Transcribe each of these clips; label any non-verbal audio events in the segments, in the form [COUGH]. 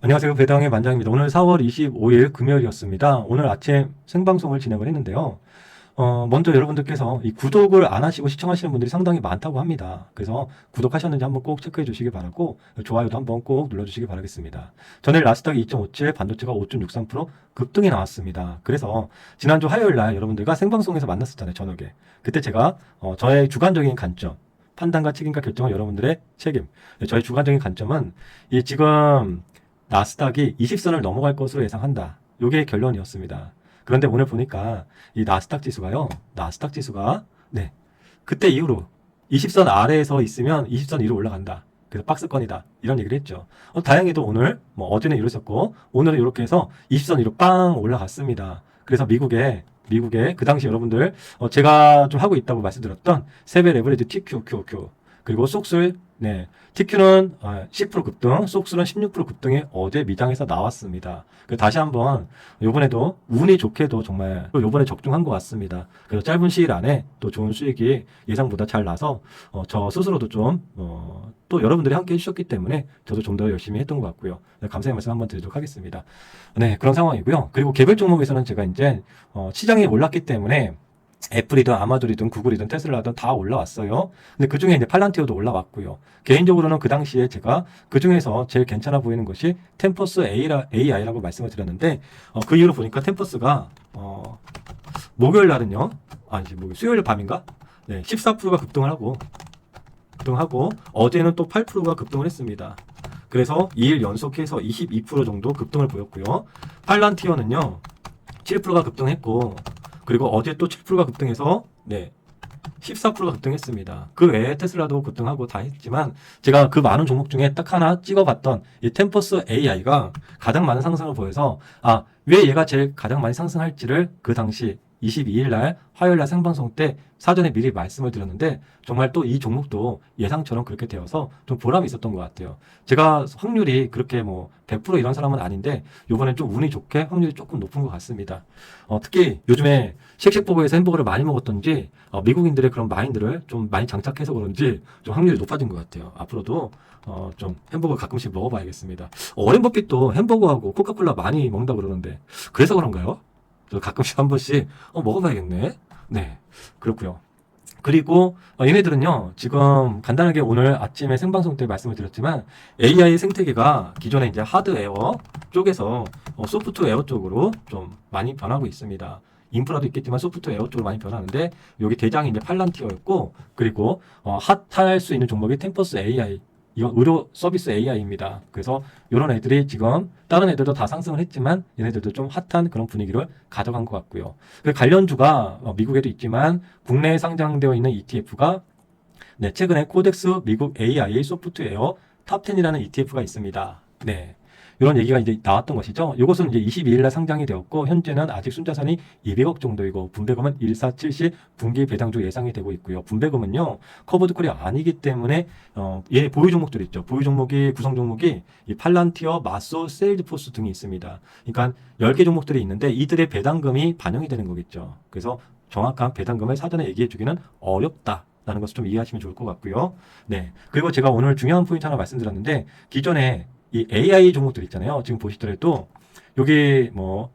안녕하세요. 배당의 만장입니다. 오늘 4월 25일 금요일이었습니다. 오늘 아침 생방송을 진행을 했는데요. 어, 먼저 여러분들께서 이 구독을 안 하시고 시청하시는 분들이 상당히 많다고 합니다. 그래서 구독하셨는지 한번 꼭 체크해 주시기 바라고 좋아요도 한번 꼭 눌러 주시기 바라겠습니다. 전일 나스닥이 2.57, 반도체가 5.63% 급등이 나왔습니다. 그래서 지난주 화요일 날 여러분들과 생방송에서 만났었잖아요. 저녁에. 그때 제가 어, 저의 주관적인 관점, 판단과 책임과 결정은 여러분들의 책임. 저의 주관적인 관점은 이 지금 나스닥이 20선을 넘어갈 것으로 예상한다. 요게 결론이었습니다. 그런데 오늘 보니까 이 나스닥 지수가요. 나스닥 지수가 네. 그때 이후로 20선 아래에서 있으면 20선 위로 올라간다. 그래서 박스권이다. 이런 얘기를 했죠. 어, 다행히도 오늘 뭐 어제는 이러셨고 오늘은 이렇게 해서 20선 위로 빵 올라갔습니다. 그래서 미국에 미국에 그 당시 여러분들 어, 제가 좀 하고 있다고 말씀드렸던 세배 레버리지 TQ, QQ 그리고 속술 네. TQ는 10% 급등, 속수는 16% 급등이 어제 미장에서 나왔습니다. 그 다시 한번 요번에도 운이 좋게도 정말 또 요번에 적중한 것 같습니다. 그래서 짧은 시일 안에 또 좋은 수익이 예상보다 잘 나서 어, 저 스스로도 좀 어, 또 여러분들이 함께 해주셨기 때문에 저도 좀 더 열심히 했던 것 같고요. 네, 감사의 말씀 한번 드리도록 하겠습니다. 네, 그런 상황이고요. 그리고 개별 종목에서는 제가 이제 어, 시장이 올랐기 때문에 애플이든 아마존이든 구글이든 테슬라든 다 올라왔어요. 근데 그 중에 이제 팔란티오도 올라왔고요. 개인적으로는 그 당시에 제가 그 중에서 제일 괜찮아 보이는 것이 템퍼스 AI라고 말씀을 드렸는데 어, 그 이후로 보니까 템퍼스가 어, 목요일 날은요. 아니지, 목요일, 수요일 밤인가? 네, 14%가 급등을 하고 급등하고 어제는 또 8%가 급등을 했습니다. 그래서 2일 연속해서 22% 정도 급등을 보였고요. 팔란티오는요. 7%가 급등했고 그리고 어제 또 7%가 급등해서 네. 14%가 급등했습니다. 그 외에 테슬라도 급등하고 다 했지만 제가 그 많은 종목 중에 딱 하나 찍어봤던 이 템퍼스 AI가 가장 많은 상승을 보여서 아 왜 얘가 제일 가장 많이 상승할지를 그 당시 22일 날 화요일 날 생방송 때 사전에 미리 말씀을 드렸는데 정말 또 이 종목도 예상처럼 그렇게 되어서 좀 보람이 있었던 것 같아요. 제가 확률이 그렇게 뭐 100% 이런 사람은 아닌데 요번엔 좀 운이 좋게 확률이 조금 높은 것 같습니다. 어, 특히 요즘에 쉑쉑버거에서 햄버거를 많이 먹었던지 어, 미국인들의 그런 마인드를 좀 많이 장착해서 그런지 좀 확률이 높아진 것 같아요. 앞으로도 어, 좀 햄버거 가끔씩 먹어봐야겠습니다. 어, 워렌 버핏도 햄버거하고 코카콜라 많이 먹는다 그러는데 그래서 그런가요? 저 가끔씩 한 번씩 어, 먹어봐야겠네. 네, 그렇고요. 그리고 어, 얘네들은요 지금 간단하게 오늘 아침에 생방송 때 말씀을 드렸지만 AI 생태계가 기존에 이제 하드웨어 쪽에서 어, 소프트웨어 쪽으로 좀 많이 변하고 있습니다. 인프라도 있겠지만 소프트웨어 쪽으로 많이 변하는데 여기 대장이 이제 팔란티어였고 그리고 어, 핫할 수 있는 종목이 템퍼스 AI 이건 의료 서비스 AI입니다. 그래서 이런 애들이 지금 다른 애들도 다 상승을 했지만 얘네들도 좀 핫한 그런 분위기를 가져간 것 같고요. 그 관련주가 어, 미국에도 있지만 국내에 상장되어 있는 ETF가 네, 최근에 코덱스 미국 AI 소프트웨어 탑10이라는 ETF가 있습니다. 네. 이런 얘기가 이제 나왔던 것이죠. 이것은 이제 22일 날 상장이 되었고 현재는 아직 순자산이 200억 정도이고 분배금은 1470 분기 배당주 예상이 되고 있고요. 분배금은요 커버드 콜이 아니기 때문에 어, 얘 보유 종목들 있죠. 보유 종목이 구성 종목이 이 팔란티어, 마소, 세일즈포스 등이 있습니다. 그러니까 10개 종목들이 있는데 이들의 배당금이 반영이 되는 거겠죠. 그래서 정확한 배당금을 사전에 얘기해 주기는 어렵다. 라는 것을 좀 이해하시면 좋을 것 같고요. 네. 그리고 제가 오늘 중요한 포인트 하나 말씀드렸는데 기존에 이 AI 종목들 있잖아요. 지금 보시더라도 여기 뭐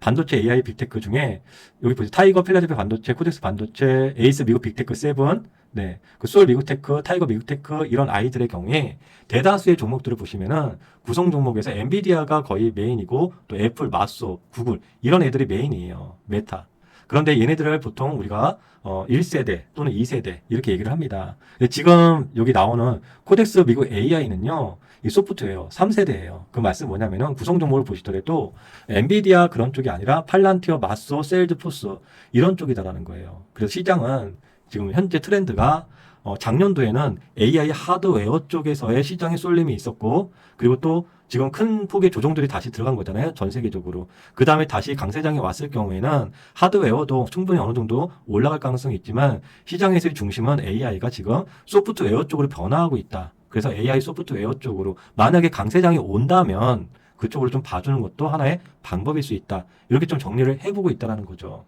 반도체 AI 빅테크 중에 여기 보세요. 타이거 필라델피아 반도체, 코덱스 반도체, 에이스 미국 빅테크 세븐, 네, 그솔 미국 테크, 타이거 미국 테크 이런 아이들의 경우에 대다수의 종목들을 보시면은 구성 종목에서 엔비디아가 거의 메인이고 또 애플, 마소, 구글 이런 애들이 메인이에요. 메타. 그런데 얘네들을 보통 우리가 어 1세대 또는 2세대 이렇게 얘기를 합니다. 근데 지금 여기 나오는 코덱스 미국 AI는요. 이 소프트웨어 3세대예요. 그 말씀 뭐냐면은 구성 종목을 보시더라도 엔비디아 그런 쪽이 아니라 팔란티어, 마소, 세일즈포스 이런 쪽이다라는 거예요. 그래서 시장은 지금 현재 트렌드가 어, 작년도에는 AI 하드웨어 쪽에서의 시장의 쏠림이 있었고 그리고 또 지금 큰 폭의 조정들이 다시 들어간 거잖아요. 전 세계적으로. 그 다음에 다시 강세장이 왔을 경우에는 하드웨어도 충분히 어느 정도 올라갈 가능성이 있지만 시장에서의 중심은 AI가 지금 소프트웨어 쪽으로 변화하고 있다. 그래서 AI 소프트웨어 쪽으로 만약에 강세장이 온다면 그쪽으로 좀 봐주는 것도 하나의 방법일 수 있다. 이렇게 좀 정리를 해보고 있다라는 거죠.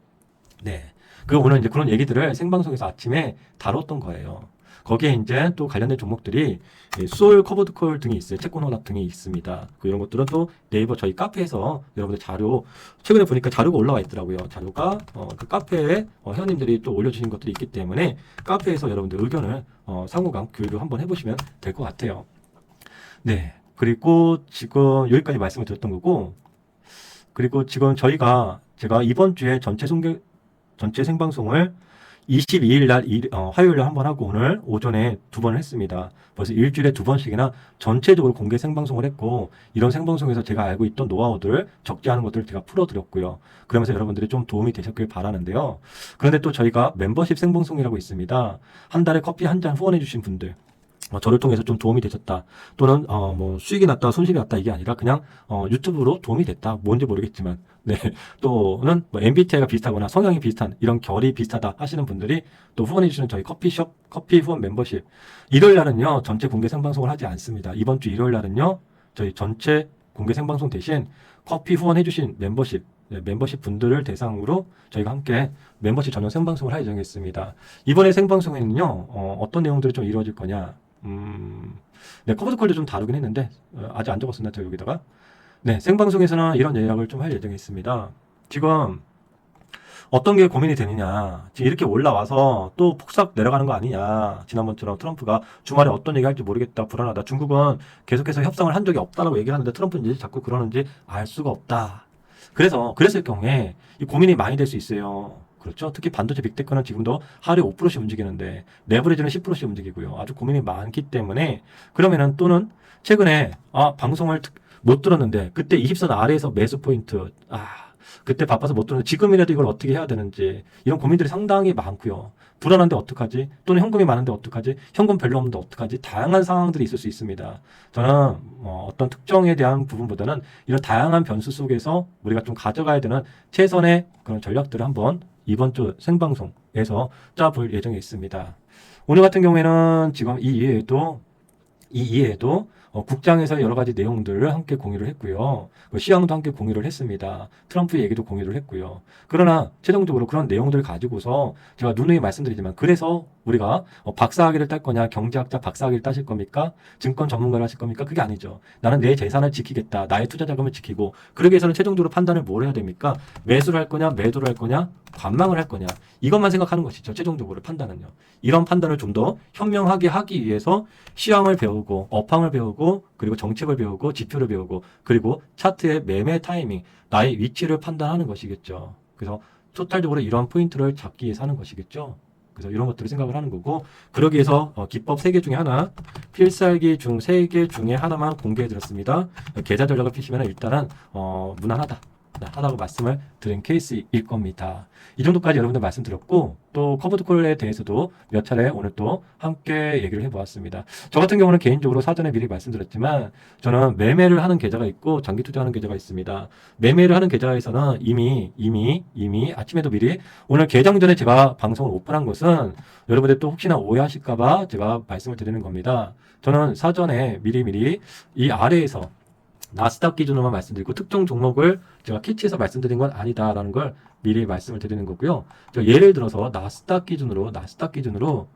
네. 그 오늘 이제 그런 얘기들을 생방송에서 아침에 다뤘던 거예요. 거기에 이제 또 관련된 종목들이 예, 솔 커버드콜 등이 있어요. 채권호납 등이 있습니다. 그 이런 것들은 또 네이버 저희 카페에서 여러분들 자료 최근에 보니까 자료가 올라와 있더라고요. 자료가 어, 그 카페에 어, 회원님들이 또 올려주신 것들이 있기 때문에 카페에서 여러분들 의견을 어, 상호간 교류를 한번 해보시면 될 것 같아요. 네. 그리고 지금 여기까지 말씀을 드렸던 거고, 그리고 지금 저희가 제가 이번 주에 전체 송계, 전체 생방송을 22일 날 일- 어, 화요일 날한번 하고 오늘 오전에 두 번 했습니다. 벌써 일주일에 두 번씩이나 전체적으로 공개 생방송을 했고 이런 생방송에서 제가 알고 있던 노하우들을 적지 않은 것들을 제가 풀어드렸고요. 그러면서 여러분들이 좀 도움이 되셨길 바라는데요. 그런데 또 저희가 멤버십 생방송이라고 있습니다. 한 달에 커피 한 잔 후원해주신 분들 어, 저를 통해서 좀 도움이 되셨다. 또는 어, 뭐 수익이 났다, 손실이 났다 이게 아니라 그냥 어, 유튜브로 도움이 됐다. 뭔지 모르겠지만 [LAUGHS] 네. 또는 뭐 MBTI가 비슷하거나 성향이 비슷한 이런 결이 비슷하다 하시는 분들이 또 후원해 주시는 저희 커피숍 커피 후원 멤버십 일요일 날은요 전체 공개 생방송을 하지 않습니다. 이번 주 일요일 날은요 저희 전체 공개 생방송 대신 커피 후원해 주신 멤버십 네, 멤버십 분들을 대상으로 저희가 함께 멤버십 전용 생방송을 할 예정이었습니다. 이번에 생방송에는요 어, 어떤 내용들이 좀 이루어질 거냐 음, 네 커버드콜도 좀 다루긴 했는데 어, 아직 안 적었습니다. 저 여기다가 네, 생방송에서는 이런 예약을 좀 할 예정이 있습니다. 지금 어떤 게 고민이 되느냐. 지금 이렇게 올라와서 또 폭삭 내려가는 거 아니냐. 지난번처럼 트럼프가 주말에 어떤 얘기 할지 모르겠다. 불안하다. 중국은 계속해서 협상을 한 적이 없다라고 얘기를 하는데 트럼프는 이제 자꾸 그러는지 알 수가 없다. 그래서, 그랬을 경우에 이 고민이 많이 될 수 있어요. 그렇죠. 특히 반도체 빅테크는 지금도 하루에 5%씩 움직이는데 레버리지는 10%씩 움직이고요. 아주 고민이 많기 때문에 그러면은 또는 최근에 아 방송을 특- 못 들었는데 그때 20선 아래에서 매수 포인트 아 그때 바빠서 못 들었는데 지금이라도 이걸 어떻게 해야 되는지 이런 고민들이 상당히 많고요. 불안한데 어떡하지? 또는 현금이 많은데 어떡하지? 현금 별로 없는데 어떡하지? 다양한 상황들이 있을 수 있습니다. 저는 어, 어떤 특정에 대한 부분보다는 이런 다양한 변수 속에서 우리가 좀 가져가야 되는 최선의 그런 전략들을 한번 이번 주 생방송에서 짜볼 예정에 있습니다. 오늘 같은 경우에는 지금 이 이외에도 이 이외에도 어, 국장에서 여러 가지 내용들을 함께 공유를 했고요. 그 시황도 함께 공유를 했습니다. 트럼프 얘기도 공유를 했고요. 그러나 최종적으로 그런 내용들을 가지고서 제가 누누이 말씀드리지만 그래서 우리가 어, 박사학위를 딸 거냐 경제학자 박사학위를 따실 겁니까? 증권 전문가를 하실 겁니까? 그게 아니죠. 나는 내 재산을 지키겠다. 나의 투자 자금을 지키고 그러기 위해서는 최종적으로 판단을 뭘 해야 됩니까? 매수를 할 거냐 매도를 할 거냐 관망을 할 거냐 이것만 생각하는 것이죠. 최종적으로 판단은요. 이런 판단을 좀 더 현명하게 하기 위해서 시황을 배우고 업황을 배우고 그리고 정책을 배우고 지표를 배우고 그리고 차트의 매매 타이밍 나의 위치를 판단하는 것이겠죠. 그래서 토탈적으로 이러한 포인트를 잡기 위해서 하는 것이겠죠. 그래서 이런 것들을 생각을 하는 거고 그러기 위해서 어, 기법 3개 중에 하나 필살기 중 3개 중에 하나만 공개해 드렸습니다. 계좌 전략을 피시면 일단은 어, 무난하다. 네, 하다고 말씀을 드린 케이스일 겁니다. 이 정도까지 여러분들 말씀드렸고 또 커버드콜에 대해서도 몇 차례 오늘 또 함께 얘기를 해보았습니다. 저 같은 경우는 개인적으로 사전에 미리 말씀드렸지만 저는 매매를 하는 계좌가 있고 장기 투자하는 계좌가 있습니다. 매매를 하는 계좌에서는 이미 이미 이미 아침에도 미리 오늘 개장 전에 제가 방송을 오픈한 것은 여러분들 또 혹시나 오해하실까봐 제가 말씀을 드리는 겁니다. 저는 사전에 미리 미리 이 아래에서 나스닥 기준으로만 말씀드리고 특정 종목을 제가 캐치해서 말씀드린 건 아니다라는 걸 미리 말씀을 드리는 거고요. 예를 들어서 나스닥 기준으로 나스닥 기준으로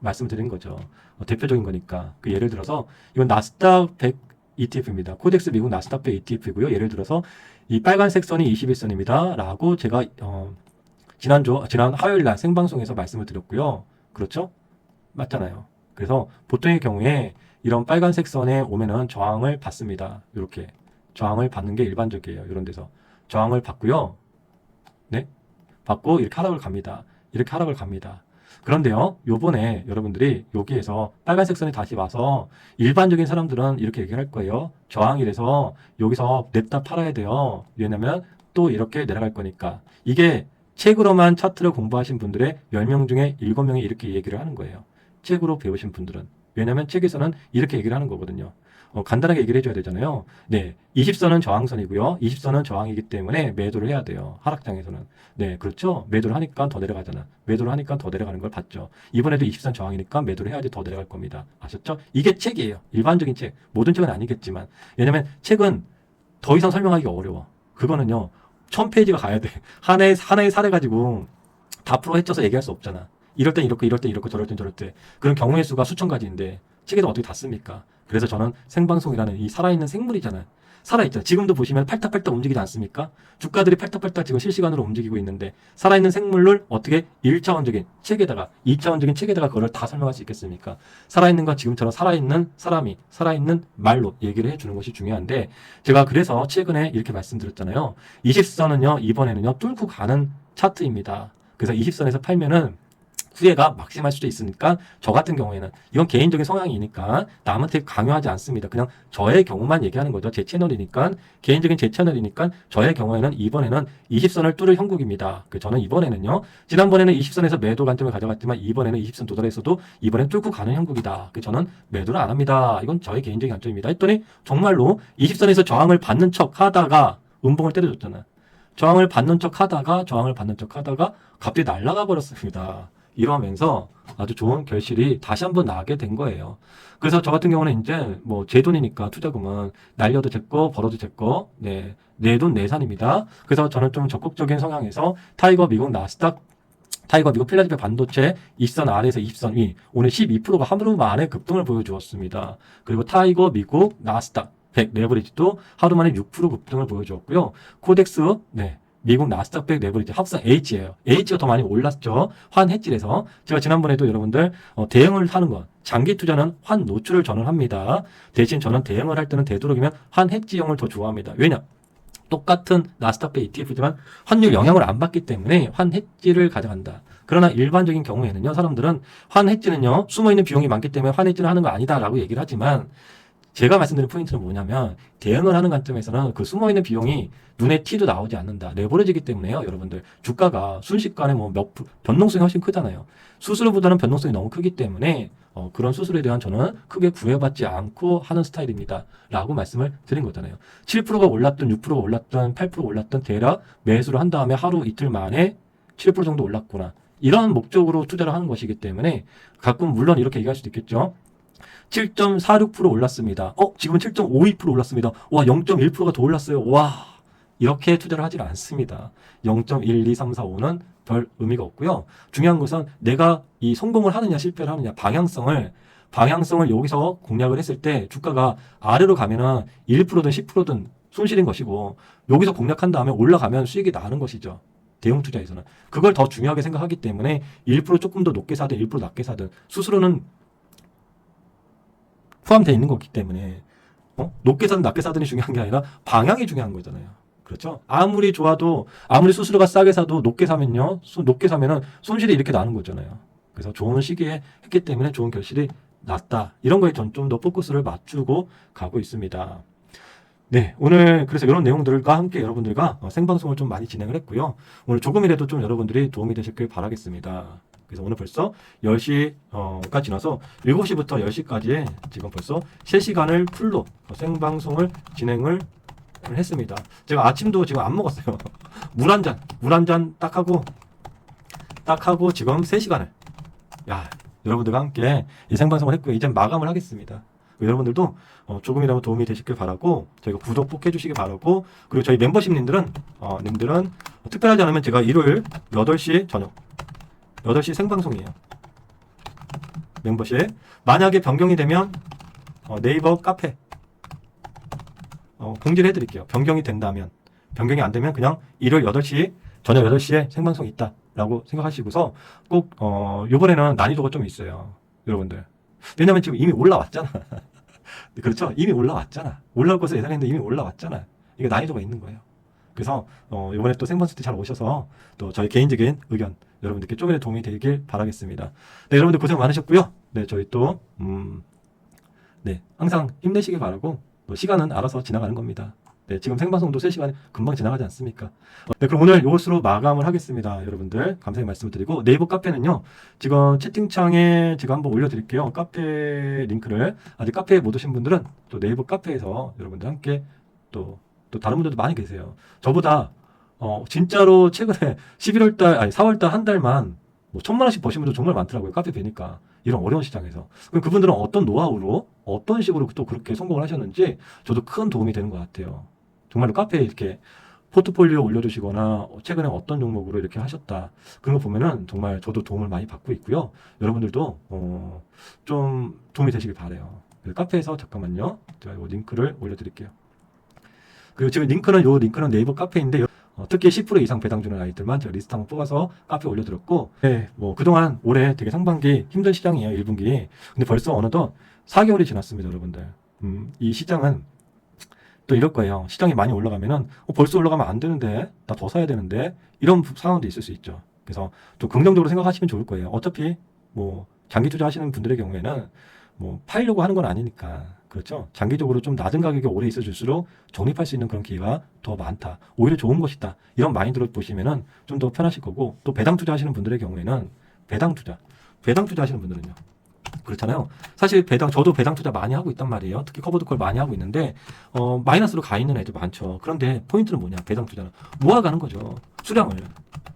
말씀드린 거죠. 어, 대표적인 거니까. 그 예를 들어서 이건 나스닥 100 ETF입니다. 코덱스 미국 나스닥 100 ETF고요. 예를 들어서 이 빨간색 선이 21선입니다. 라고 제가 어, 지난주 지난 화요일 날 생방송에서 말씀을 드렸고요. 그렇죠? 맞잖아요. 그래서 보통의 경우에 이런 빨간색 선에 오면은 저항을 받습니다. 이렇게 저항을 받는 게 일반적이에요. 이런 데서 저항을 받고요. 네, 받고 이렇게 하락을 갑니다. 이렇게 하락을 갑니다. 그런데요, 요번에 여러분들이 여기에서 빨간색 선이 다시 와서 일반적인 사람들은 이렇게 얘기할 거예요. 저항이라서 여기서 냅다 팔아야 돼요. 왜냐면 또 이렇게 내려갈 거니까. 이게 책으로만 차트를 공부하신 분들의 10명 중에 7명이 이렇게 얘기를 하는 거예요. 책으로 배우신 분들은. 왜냐면 책에서는 이렇게 얘기를 하는 거거든요. 어, 간단하게 얘기를 해줘야 되잖아요. 네. 20선은 저항선이고요. 20선은 저항이기 때문에 매도를 해야 돼요. 하락장에서는. 네, 그렇죠. 매도를 하니까 더 내려가잖아. 매도를 하니까 더 내려가는 걸 봤죠. 이번에도 20선 저항이니까 매도를 해야지 더 내려갈 겁니다. 아셨죠? 이게 책이에요. 일반적인 책. 모든 책은 아니겠지만. 왜냐면 책은 더 이상 설명하기가 어려워. 그거는요. 1000페이지가 가야 돼. 하나의, 하나의 사례 가지고 다 풀어 헤쳐서 얘기할 수 없잖아. 이럴 땐 이렇고 이럴 땐 이렇고 저럴 땐 저럴 때 그런 경우의 수가 수천 가지인데 책에도 어떻게 다 씁니까? 그래서 저는 생방송이라는 이 살아있는 생물이잖아요. 살아있잖아요. 지금도 보시면 팔딱팔딱 움직이지 않습니까? 주가들이 팔딱팔딱 지금 실시간으로 움직이고 있는데 살아있는 생물을 어떻게 1차원적인 책에다가 2차원적인 책에다가 그걸 다 설명할 수 있겠습니까? 살아있는 건 지금처럼 살아있는 사람이 살아있는 말로 얘기를 해주는 것이 중요한데 제가 그래서 최근에 이렇게 말씀드렸잖아요. 20선은요 이번에는요 뚫고 가는 차트입니다. 그래서 20선에서 팔면은 후회가 막심할 수도 있으니까 저 같은 경우에는 이건 개인적인 성향이니까 남한테 강요하지 않습니다. 그냥 저의 경우만 얘기하는 거죠. 제 채널이니까 개인적인 제 채널이니까 저의 경우에는 이번에는 20선을 뚫을 형국입니다. 그 저는 이번에는요. 지난번에는 20선에서 매도 관점을 가져갔지만 이번에는 20선 도달했어도 이번엔 뚫고 가는 형국이다. 그 저는 매도를 안 합니다. 이건 저의 개인적인 관점입니다. 했더니 정말로 20선에서 저항을 받는 척 하다가 음봉을 때려줬잖아요. 저항을 받는 척 하다가 저항을 받는 척 하다가 갑자기 날아가 버렸습니다. 이러면서 아주 좋은 결실이 다시 한번 나게 된 거예요. 그래서 저 같은 경우는 이제 뭐 제 돈이니까 투자금은 날려도 제 거, 벌어도 제 거, 네, 내 돈 내 산입니다. 그래서 저는 좀 적극적인 성향에서 타이거 미국 나스닥 타이거 미국 필라델피아 반도체 20선 아래에서 20선 위 오늘 12%가 하루 만에 급등을 보여주었습니다. 그리고 타이거 미국 나스닥 100 레버리지도 하루 만에 6% 급등을 보여주었고요. 코덱스 네 미국 나스닥 100 레버리지 합성 H예요. H가 더 많이 올랐죠. 환 해질에서 제가 지난번에도 여러분들 어, 대응을 하는 것 장기 투자는 환 노출을 전환합니다. 대신 저는 대응을 할 때는 되도록이면 환 해지형을 더 좋아합니다. 왜냐? 똑같은 나스닥 100 ETF지만 환율 영향을 안 받기 때문에 환 해지를 가져간다. 그러나 일반적인 경우에는요, 사람들은 환 해지는요, 숨어 있는 비용이 많기 때문에 환 해지를 하는 거 아니다라고 얘기를 하지만 제가 말씀드린 포인트는 뭐냐면 대응을 하는 관점에서는 그 숨어 있는 비용이 눈에 티도 나오지 않는다. 레버리지기 때문에요, 여러분들. 주가가 순식간에 뭐몇 변동성이 훨씬 크잖아요. 수수료보다는 변동성이 너무 크기 때문에 어, 그런 수수료에 대한 저는 크게 구애받지 않고 하는 스타일입니다. 라고 말씀을 드린 거잖아요. 7%가 올랐든 6%가 올랐든 8% 올랐든 대략 매수를 한 다음에 하루 이틀 만에 7% 정도 올랐구나. 이런 목적으로 투자를 하는 것이기 때문에 가끔 물론 이렇게 얘기할 수도 있겠죠. 7.46% 올랐습니다. 어, 지금은 7.52% 올랐습니다. 와, 0.1%가 더 올랐어요. 와, 이렇게 투자를 하질 않습니다. 0.12345는 별 의미가 없고요. 중요한 것은 내가 이 성공을 하느냐 실패를 하느냐 방향성을 방향성을 여기서 공략을 했을 때 주가가 아래로 가면은 1%든 10%든 손실인 것이고 여기서 공략한 다음에 올라가면 수익이 나는 것이죠. 대형 투자에서는 그걸 더 중요하게 생각하기 때문에 1% 조금 더 높게 사든 1% 낮게 사든 수수료는 포함되어 있는 거기 때문에 어? 높게 사든 낮게 사든이 중요한 게 아니라 방향이 중요한 거잖아요. 그렇죠? 아무리 좋아도 아무리 수수료가 싸게 사도 높게 사면요, 수- 높게 사면은 손실이 이렇게 나는 거잖아요. 그래서 좋은 시기에 했기 때문에 좋은 결실이 났다. 이런 거에 전좀더 포커스를 맞추고 가고 있습니다. 네, 오늘 그래서 이런 내용들과 함께 여러분들과 어, 생방송을 좀 많이 진행을 했고요. 오늘 조금이라도 좀 여러분들이 도움이 되셨길 바라겠습니다. 그래서 오늘 벌써 10시가 지나서 7시부터 10시까지 지금 벌써 3시간을 풀로 어, 생방송을 진행을 했습니다. 제가 아침도 지금 안 먹었어요. [LAUGHS] 물 한 잔, 물 한 잔 딱 하고, 딱 하고 지금 3시간을. 야, 여러분들과 함께 이 생방송을 했고요. 이제 마감을 하겠습니다. 여러분들도 어, 조금이라도 도움이 되시길 바라고 저희가 구독 꼭 해주시기 바라고 그리고 저희 멤버십님들은 어, 님들은 특별하지 않으면 제가 일요일 8시 저녁 8시 생방송이에요. 멤버십 만약에 변경이 되면 어, 네이버 카페 어, 공지를 해드릴게요. 변경이 된다면 변경이 안 되면 그냥 일요일 8시 저녁 8시에 생방송 있다 라고 생각하시고서 꼭 어, 요번에는 난이도가 좀 있어요. 여러분들 왜냐면 지금 이미 올라왔잖아. [LAUGHS] 그렇죠? 이미 올라왔잖아. 올라올 것을 예상했는데 이미 올라왔잖아. 이게 난이도가 있는 거예요. 그래서 어, 이번에 또 생방송 때 잘 오셔서 또 저희 개인적인 의견 여러분들께 조금이라도 도움이 되길 바라겠습니다. 네, 여러분들 고생 많으셨고요. 네, 저희 또 음, 네, 항상 힘내시길 바라고 또 시간은 알아서 지나가는 겁니다. 네, 지금 생방송도 3시간이 금방 지나가지 않습니까? 어, 네, 그럼 오늘 이것으로 마감을 하겠습니다. 여러분들, 감사의 말씀을 드리고, 네이버 카페는요, 지금 채팅창에 제가 한번 올려드릴게요. 카페 링크를. 아직 카페에 못 오신 분들은 또 네이버 카페에서 여러분들 함께 또, 또 다른 분들도 많이 계세요. 저보다, 어, 진짜로 최근에 [LAUGHS] 11월 달, 아니, 4월 달 한 달만 뭐 천만 원씩 버신 분들 정말 많더라고요. 카페 뵈니까. 이런 어려운 시장에서. 그럼 그분들은 어떤 노하우로, 어떤 식으로 또 그렇게 성공을 하셨는지 저도 큰 도움이 되는 것 같아요. 정말로 카페에 이렇게 포트폴리오 올려주시거나 최근에 어떤 종목으로 이렇게 하셨다. 그런 거 보면은 정말 저도 도움을 많이 받고 있고요. 여러분들도 어, 좀 도움이 되시길 바래요. 카페에서 잠깐만요. 제가 이 링크를 올려드릴게요. 그리고 지금 링크는 요 링크는 네이버 카페인데 요- 어, 특히 10% 이상 배당 주는 아이들만 제가 리스트 한번 뽑아서 카페에 올려드렸고, 네, 뭐 그동안 올해 되게 상반기 힘든 시장이에요 1분기. 근데 벌써 어느덧 4개월이 지났습니다, 여러분들. 음, 이 시장은 또 이럴 거예요. 시장이 많이 올라가면은 어, 벌써 올라가면 안 되는데 나 더 사야 되는데 이런 상황도 있을 수 있죠. 그래서 좀 긍정적으로 생각하시면 좋을 거예요. 어차피 뭐 장기 투자하시는 분들의 경우에는 뭐 팔려고 하는 건 아니니까 그렇죠. 장기적으로 좀 낮은 가격에 오래 있어줄수록 적립할 수 있는 그런 기회가 더 많다. 오히려 좋은 것이다. 이런 마인드로 보시면은 좀 더 편하실 거고 또 배당 투자하시는 분들의 경우에는 배당 투자, 배당 투자하시는 분들은요. 그렇잖아요. 사실 배당 저도 배당 투자 많이 하고 있단 말이에요. 특히 커버드 콜 많이 하고 있는데 어, 마이너스로 가 있는 애들 많죠. 그런데 포인트는 뭐냐? 배당 투자는 모아가는 거죠. 수량을.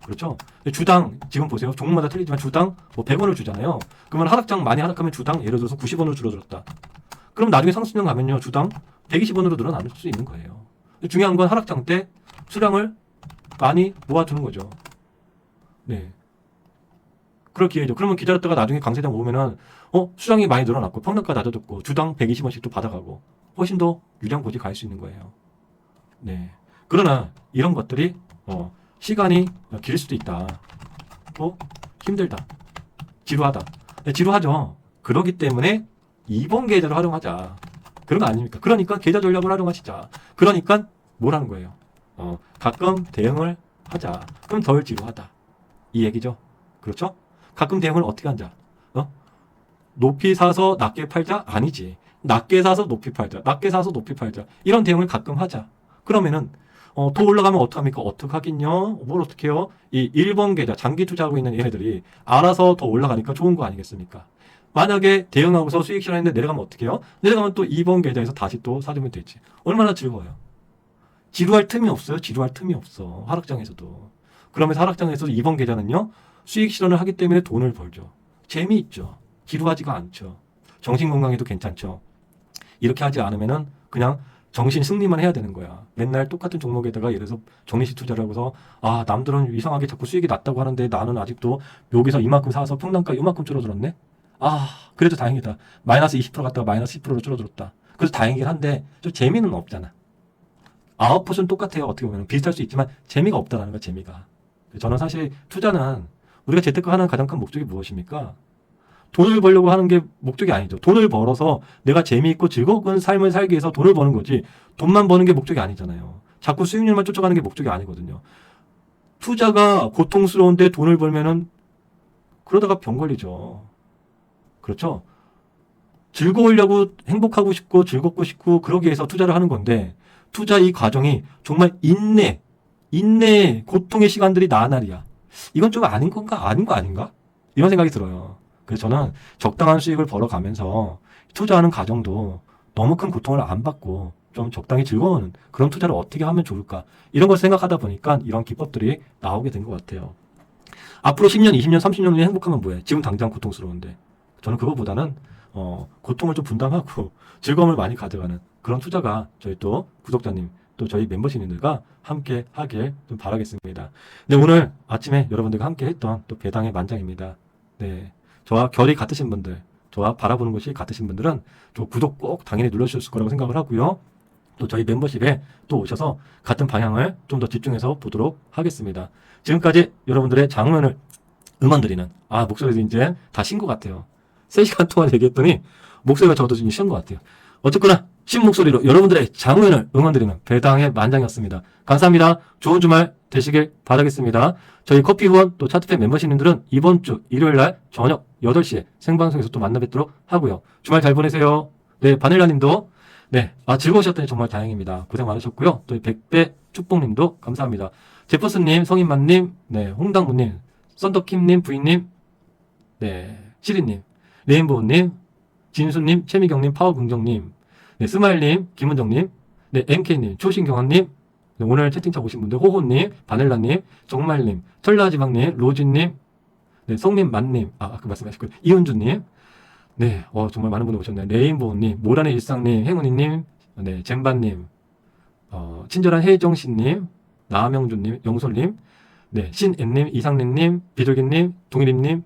그렇죠. 주당 지금 보세요. 종목마다 틀리지만 주당 뭐 100원을 주잖아요. 그러면 하락장 많이 하락하면 주당 예를 들어서 90원으로 줄어들었다. 그럼 나중에 상승장 가면요. 주당 120원으로 늘어날 수 있는 거예요. 중요한 건 하락장 때 수량을 많이 모아두는 거죠. 네. 그럴 기회죠. 그러면 기다렸다가 나중에 강세장 오면은 어 수량이 많이 늘어났고 평단가 낮아졌고 주당 120원씩 또 받아가고 훨씬 더 유량 고지 갈 수 있는 거예요. 네. 그러나 이런 것들이 어 시간이 길 수도 있다. 또 힘들다. 지루하다. 네, 지루하죠. 그러기 때문에 2번 계좌를 활용하자. 그런 거 아닙니까? 그러니까 계좌 전략을 활용하시자. 그러니까 뭘 하는 거예요? 어, 가끔 대응을 하자. 그럼 덜 지루하다. 이 얘기죠. 그렇죠? 가끔 대응을 어떻게 하자? 어? 높이 사서 낮게 팔자? 아니지. 낮게 사서 높이 팔자. 낮게 사서 높이 팔자. 이런 대응을 가끔 하자. 그러면은 어, 더 올라가면 어떡합니까? 어떡하긴요? 뭘 어떡해요? 이 1번 계좌, 장기 투자하고 있는 얘네들이 알아서 더 올라가니까 좋은 거 아니겠습니까? 만약에 대응하고서 수익 실현했는데 내려가면 어떡해요? 내려가면 또 2번 계좌에서 다시 또 사주면 되지. 얼마나 즐거워요? 지루할 틈이 없어요? 지루할 틈이 없어. 하락장에서도. 그러면서 하락장에서도 2번 계좌는요, 수익 실현을 하기 때문에 돈을 벌죠. 재미있죠. 지루하지가 않죠. 정신 건강에도 괜찮죠. 이렇게 하지 않으면은 그냥 정신 승리만 해야 되는 거야. 맨날 똑같은 종목에다가 예를 들어서 정리식 투자를 하고서 아 남들은 이상하게 자꾸 수익이 낮다고 하는데 나는 아직도 여기서 이만큼 사서 평단가 이만큼 줄어들었네. 아 그래도 다행이다. 마이너스 20% 갔다가 마이너스 10%로 줄어들었다. 그래서 다행이긴 한데 좀 재미는 없잖아. 아웃풋은 똑같아요. 어떻게 보면 비슷할 수 있지만 재미가 없다라는 거 재미가. 저는 사실 투자는 우리가 재테크 하는 가장 큰 목적이 무엇입니까? 돈을 벌려고 하는 게 목적이 아니죠. 돈을 벌어서 내가 재미있고 즐거운 삶을 살기 위해서 돈을 버는 거지 돈만 버는 게 목적이 아니잖아요. 자꾸 수익률만 쫓아가는 게 목적이 아니거든요. 투자가 고통스러운데 돈을 벌면은 그러다가 병 걸리죠. 그렇죠? 즐거우려고 행복하고 싶고 즐겁고 싶고 그러기 위해서 투자를 하는 건데 투자 이 과정이 정말 인내, 인내, 고통의 시간들이 나날이야. 이건 좀 아닌 건가? 아닌 거 아닌가? 이런 생각이 들어요. 그래서 저는 적당한 수익을 벌어가면서 투자하는 과정도 너무 큰 고통을 안 받고 좀 적당히 즐거운 그런 투자를 어떻게 하면 좋을까 이런 걸 생각하다 보니까 이런 기법들이 나오게 된 것 같아요. 앞으로 10년, 20년, 30년 후에 행복하면 뭐해? 지금 당장 고통스러운데 저는 그거보다는 어, 고통을 좀 분담하고 [LAUGHS] 즐거움을 많이 가져가는 그런 투자가 저희 또 구독자님 또 저희 멤버십님들과 함께 하길 좀 바라겠습니다. 네, 오늘 아침에 여러분들과 함께 했던 또 배당의 만장입니다. 네. 저와 결이 같으신 분들, 저와 바라보는 것이 같으신 분들은 저 구독 꼭 당연히 눌러주셨을 거라고 생각을 하고요. 또 저희 멤버십에 또 오셔서 같은 방향을 좀 더 집중해서 보도록 하겠습니다. 지금까지 여러분들의 장면을 응원드리는, 아, 목소리도 이제 다쉰것 같아요. 3시간 동안 얘기했더니 목소리가 좀 쉬운 것 같아요. 어쨌거나 신 목소리로 여러분들의 장면을 응원드리는 배당의 만장이었습니다. 감사합니다. 좋은 주말 되시길 바라겠습니다. 저희 커피 후원 또 차트팬 멤버십님들은 이번 주 일요일 날 저녁 8시에 생방송에서 또 만나 뵙도록 하고요. 주말 잘 보내세요. 네, 바닐라님도 네, 아 즐거우셨더니 정말 다행입니다. 고생 많으셨고요. 또 백배 축복님도 감사합니다. 제퍼스님, 성인만님, 네, 홍당무님, 썬더킴님, 부인님, 네, 시리님, 레인보우님, 진수님, 최미경님, 파워긍정님, 네, 스마일님, 김은정님, 네, MK님, 초신경환님, 네, 오늘 채팅창 오신 분들, 호호님, 바넬라님, 정말님, 철라지방님, 로진님, 네, 성민만님, 아, 아까 말씀하셨고, 이은주님, 네, 어, 정말 많은 분들 오셨네요. 레인보우님, 모란의 일상님, 행운이님, 네, 젠바님, 어, 친절한 혜정씨님, 나명준님, 영솔님, 네, 신앤님, 이상린님, 비둘기님, 동일임님,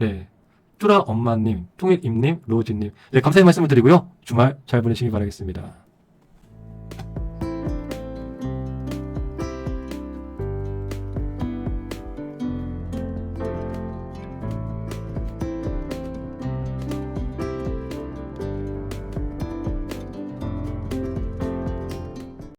네, 쭈라 엄마님, 통일임님, 로우진님. 네, 감사의 말씀을 드리고요. 주말 잘 보내시기 바라겠습니다.